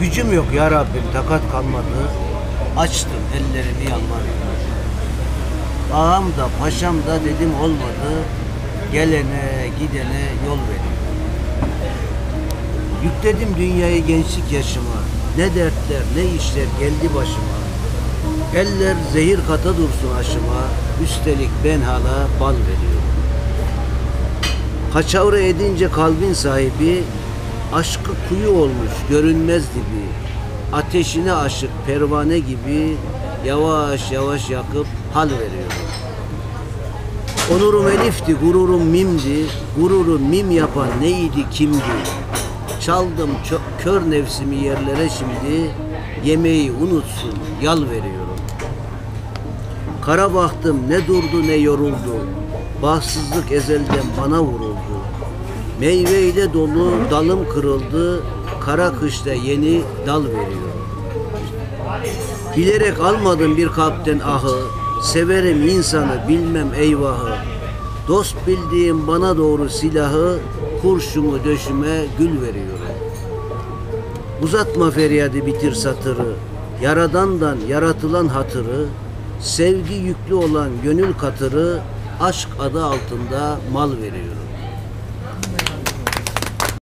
Gücüm yok ya Rabbim takat kalmadı. Açtım ellerimi yalvardım. Ağam da paşam da dedim olmadı. Gelene gidene yol verin. Yükledim dünyayı gençlik yaşıma. Ne dertler ne işler geldi başıma. Eller zehir kata dursun aşıma. Üstelik ben hala bal veriyorum. Kaçavra edince kalbin sahibi aşkı kuyu olmuş görünmez dibi. Ateşine aşık pervane gibi yavaş yavaş yakıp hal veriyorum. Onurum elifti, gururum mimdi. Gururu mim yapan neydi, kimdi? Çaldım çö- kör nefsimi yerlere şimdi. Yemeği unutsun, yal veriyorum. Kara baktım ne durdu ne yoruldu. Bahtsızlık ezelden bana vuruldu. Meyveyle dolu dalım kırıldı. Kara kışta yeni dal veriyor. Bilerek almadım bir kalpten ahı. Severim insanı bilmem eyvahı. Dost bildiğim bana doğru silahı. Kurşumu döşüme gül veriyorum. Uzatma feryadı bitir satırı. Yaradandan yaratılan hatırı. Sevgi yüklü olan gönül katırı. Aşk adı altında mal veriyorum.